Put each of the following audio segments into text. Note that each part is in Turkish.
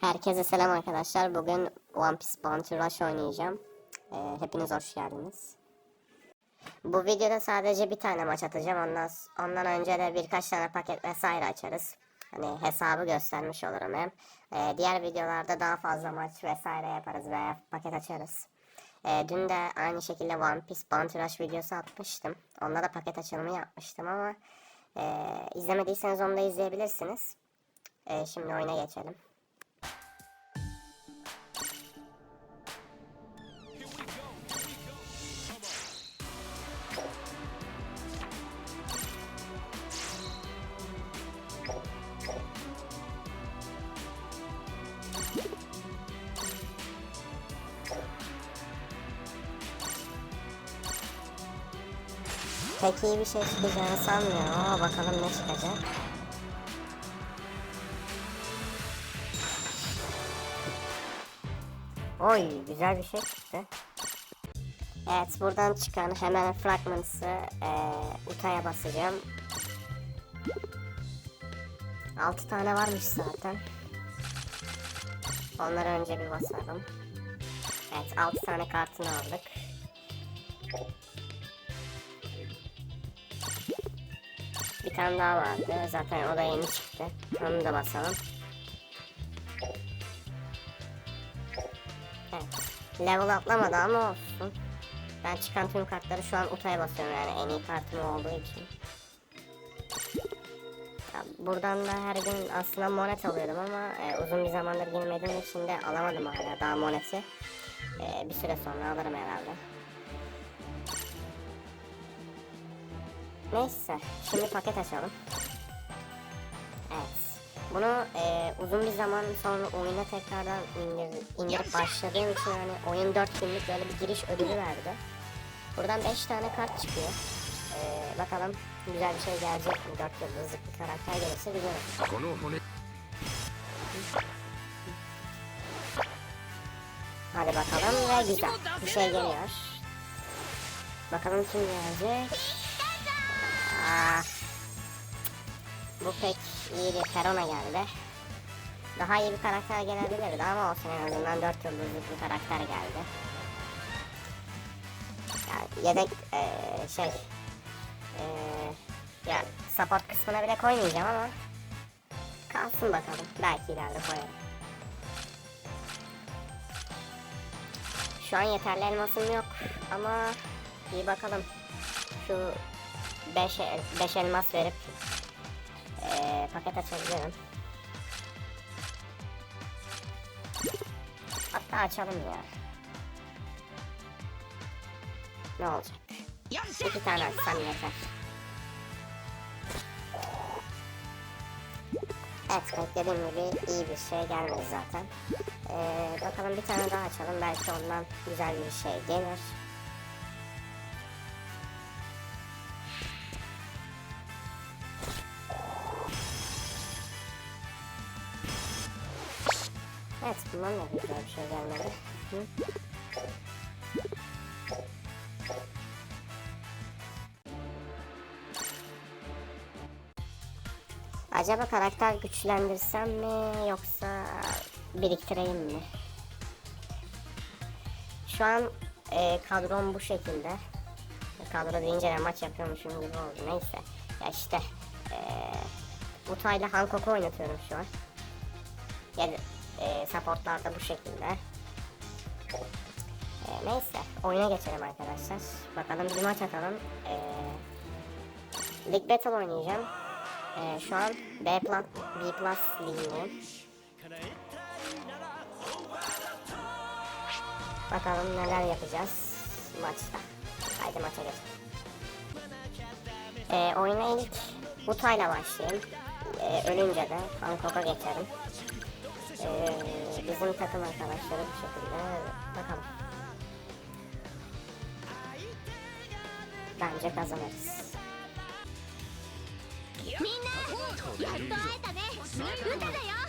Herkese selam arkadaşlar. Bugün One Piece Bounty Rush oynayacağım. Ee, hepiniz hoş geldiniz. Bu videoda sadece bir tane maç atacağım. Ondan, ondan önce de birkaç tane paket vesaire açarız. Hani hesabı göstermiş olurum hem. Ee, diğer videolarda daha fazla maç vesaire yaparız veya paket açarız. Ee, dün de aynı şekilde One Piece Bounty Rush videosu atmıştım. Onda da paket açılımı yapmıştım ama e, izlemediyseniz onu da izleyebilirsiniz. Ee, şimdi oyuna geçelim. Pek iyi bir şey çıkacağını sanmıyorum ama bakalım ne çıkacak. Oy güzel bir şey çıktı. Evet buradan çıkan hemen fragmansı eee Uta'ya basacağım. 6 tane varmış zaten. Onları önce bir basalım. Evet 6 tane kartını aldık. Tane daha vardı. Zaten o da yeni çıktı. Onu da basalım. Level atlamadı ama olsun. Ben çıkan tüm kartları şu an Uta'ya basıyorum yani en iyi kartım olduğu için. Ya buradan da her gün aslında monet alıyordum ama e, uzun bir zamandır girmediğim için de alamadım hala daha moneti. E, bir süre sonra alırım herhalde. Neyse. Şimdi paket açalım. Evet. Bunu e, uzun bir zaman sonra oyuna tekrardan indir, indirip başladığım için hani oyun 4 günlük böyle bir giriş ödülü verdi. Buradan 5 tane kart çıkıyor. E, bakalım güzel bir şey gelecek mi? 4 yıldızlık bir karakter gelirse güzel olur. Hadi bakalım ve güzel. Bir şey geliyor. Bakalım kim gelecek. Bu pek iyi bir Perona geldi. Daha iyi bir karakter gelebilirdi ama olsun en azından 4 yıldızlık bir karakter geldi. Yani yedek eee, şey eee ya support kısmına bile koymayacağım ama kalsın bakalım. Belki ileride koyarım. Şu an yeterli elmasım yok ama bir bakalım. Şu 5 5 elmas verip eee, paket açabilirim. Hatta açalım ya. Ne olacak? İki tane açsam yeter. Evet beklediğim gibi iyi bir şey gelmedi zaten. Ee, bakalım bir tane daha açalım. Belki ondan güzel bir şey gelir. Evet bundan da güzel bir şey gelmedi. Hı? Acaba karakter güçlendirsem mi yoksa biriktireyim mi? Şu an e, kadrom bu şekilde. Kadro deyince de maç yapıyormuşum gibi oldu. Neyse. Ya işte e, Utay'la Hancock'u oynatıyorum şu an. Yani e, supportlar bu şekilde. E, neyse. Oyuna geçelim arkadaşlar. Bakalım bir maç atalım. E, Lig Battle oynayacağım. Ee, şu an B B plus ligindeyim. Bakalım neler yapacağız maçta. Haydi maça geçelim. Ee, oyuna ilk Utay'la başlayayım. Ee, ölünce de Hancock'a geçerim Ee, bizim takım arkadaşları bu şekilde bakalım. Bence kazanırız. みんなやっと会えたね歌だよ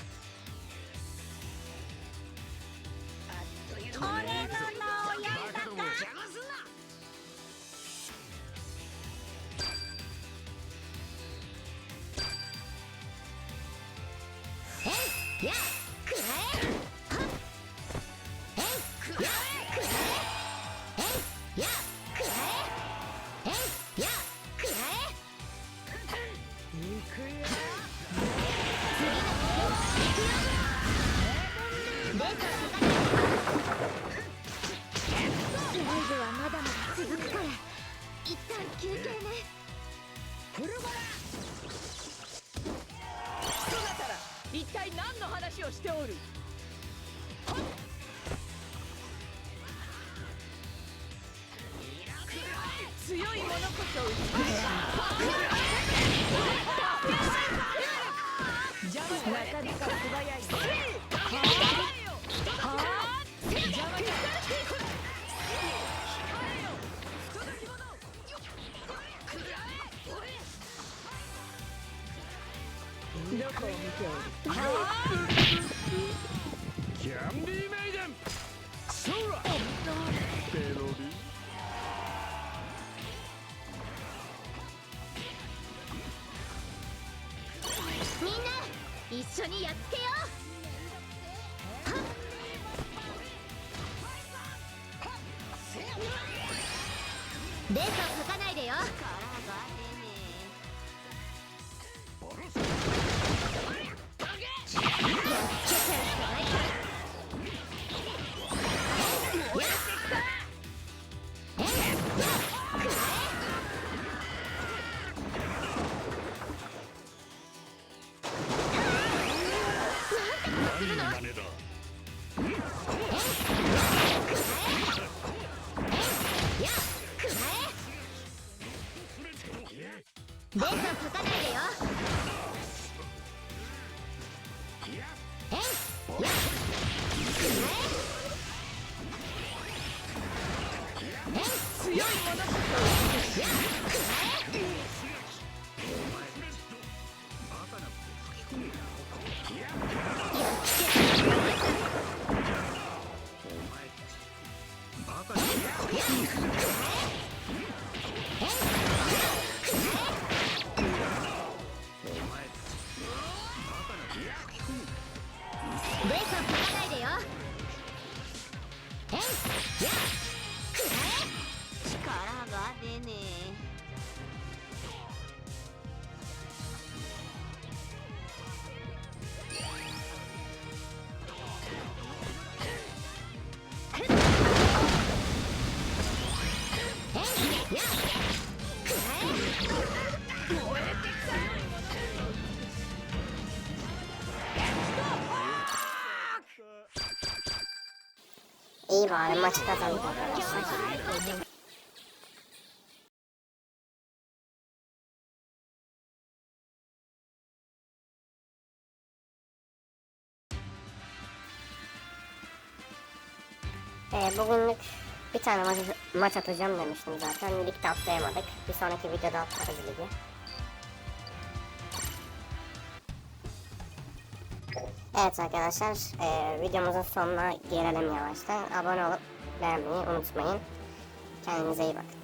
えやくらえいくよ次のいくよライブはまだまだ続くから一旦休憩ねフルボラそなたら一体何の話をしておるはっキャンディーメイデンそらペロリみんな一緒にやっつけよう。はっ。するの何だベでよ強いいいわ、あれ間違ったんだ。えー、僕の bir tane maç, maç atacağım demiştim zaten. Ligde atlayamadık. Bir sonraki videoda atlarız ligi. Evet arkadaşlar, e, videomuzun sonuna gelelim yavaştan. Abone olup beğenmeyi unutmayın. Kendinize iyi bakın.